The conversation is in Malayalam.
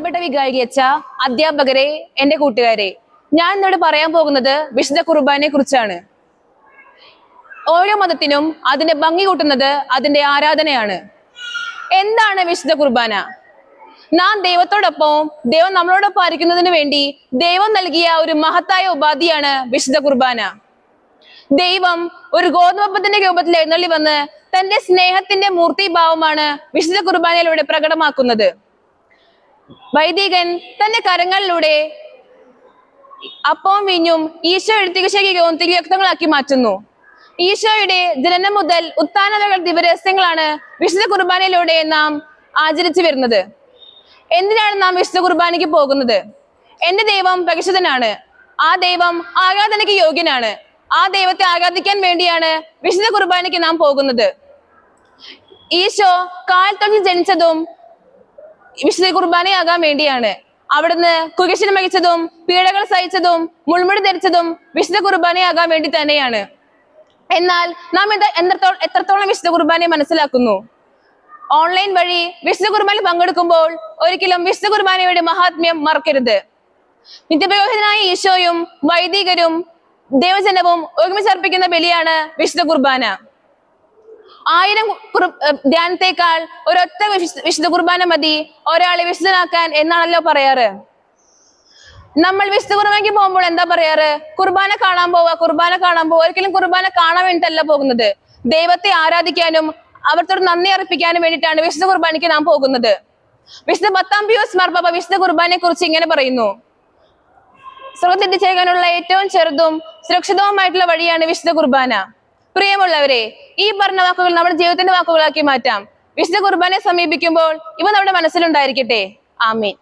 ഗായിക അച്ഛ അധ്യാപകരെ എന്റെ കൂട്ടുകാരെ ഞാൻ ഇന്നോട് പറയാൻ പോകുന്നത് വിശുദ്ധ കുർബാനയെ കുറിച്ചാണ്. ഓരോ മതത്തിനും അതിന്റെ ഭംഗി കൂട്ടുന്നത് അതിന്റെ ആരാധനയാണ്. എന്താണ് വിശുദ്ധ കുർബാന? നാം ദൈവത്തോടൊപ്പം ദൈവം നമ്മളോടൊപ്പം ആയിരിക്കുന്നതിന് വേണ്ടി ദൈവം നൽകിയ ഒരു മഹത്തായ ഉപാധിയാണ് വിശുദ്ധ കുർബാന. ദൈവം ഒരു ഗോതമ്പത്തിന്റെ രൂപത്തിൽ എഴുന്നള്ളി വന്ന് തന്റെ സ്നേഹത്തിന്റെ മൂർത്തിഭാവമാണ് വിശുദ്ധ കുർബാനയിലൂടെ പ്രകടമാക്കുന്നത്. വൈദികൻ തന്റെ കരങ്ങളിലൂടെ അപ്പവും വീഞ്ഞും ഈശോ എഴുത്തിക തിരിയക്തങ്ങളാക്കി മാറ്റുന്നു. ഈശോയുടെ ജനനം മുതൽ ഉത്താനതകൾ ദിവരഹസ്യങ്ങളാണ് വിശുദ്ധ കുർബാനയിലൂടെ നാം ആചരിച്ചു വരുന്നത്. എന്തിനാണ് നാം വിശുദ്ധ കുർബാനയ്ക്ക് പോകുന്നത്? എന്റെ ദൈവം പരിശുദ്ധനാണ് ആ ദൈവം ആരാധനയ്ക്ക് യോഗ്യനാണ്. ആ ദൈവത്തെ ആരാധിക്കാൻ വേണ്ടിയാണ് വിശുദ്ധ കുർബാനയ്ക്ക് നാം പോകുന്നത്. ഈശോ കാൽത്തൊഴിൽ ജനിച്ചതും വിശുദ്ധ കുർബാനയാകാൻ വേണ്ടിയാണ്. അവിടുന്ന് കുരിശിന് മികച്ചതും പീഡകൾ സഹിച്ചതും മുൾമുടി ധരിച്ചതും വിശുദ്ധ കുർബാനയാകാൻ വേണ്ടി തന്നെയാണ്. എന്നാൽ നാം ഇത് എത്രത്തോളം എത്രത്തോളം വിശുദ്ധ കുർബാനയെ മനസ്സിലാക്കുന്നു? ഓൺലൈൻ വഴി വിശുദ്ധ കുർബാനയിൽ പങ്കെടുക്കുമ്പോൾ ഒരിക്കലും വിശുദ്ധ കുർബാനയുടെ മഹാത്മ്യം മറക്കരുത്. നിത്യപയോഹിതനായ ഈശോയും വൈദികരും ദേവജനവും ഒരുമിച്ച് അർപ്പിക്കുന്ന ബലിയാണ് വിശുദ്ധ കുർബാന. ആയിരം ധ്യാനത്തെക്കാൾ ഒരൊറ്റ വിശുദ്ധ കുർബാന മതി. ഒരാളെ വിശുദ്ധനാക്കാൻ എന്നാണല്ലോ പറയാറ്? നമ്മൾ വിശുദ്ധ കുർബാനയ്ക്ക് പോകുമ്പോൾ എന്താ പറയാറ്? കുർബാന കാണാൻ പോവാ കുർബാന കാണാൻ പോവാ ഒരിക്കലും കുർബാന കാണാൻ വേണ്ടിട്ടല്ല പോകുന്നത്. ദൈവത്തെ ആരാധിക്കാനും അവർത്തോട് നന്ദി അർപ്പിക്കാനും വേണ്ടിയിട്ടാണ് വിശുദ്ധ കുർബാനയ്ക്ക് നാം പോകുന്നത്. വിശുദ്ധ പത്താം പിയൂസ് മാർപ്പാപ്പ വിശുദ്ധ കുർബാനയെ കുറിച്ച് ഇങ്ങനെ പറയുന്നു. സ്രോതെത്തിച്ചേക്കാനുള്ള ഏറ്റവും ചെറുതും സുരക്ഷിതവുമായിട്ടുള്ള വഴിയാണ് വിശുദ്ധ കുർബാന. പ്രിയമുള്ളവരെ ഈ പറഞ്ഞ വാക്കുകൾ നമ്മുടെ ജീവിതത്തിന്റെ വാക്കുകളാക്കി മാറ്റാം. വിശുദ്ധ കുർബാനയെ സമീപിക്കുമ്പോൾ ഇവ നമ്മുടെ മനസ്സിലുണ്ടായിരിക്കട്ടെ. ആമീൻ.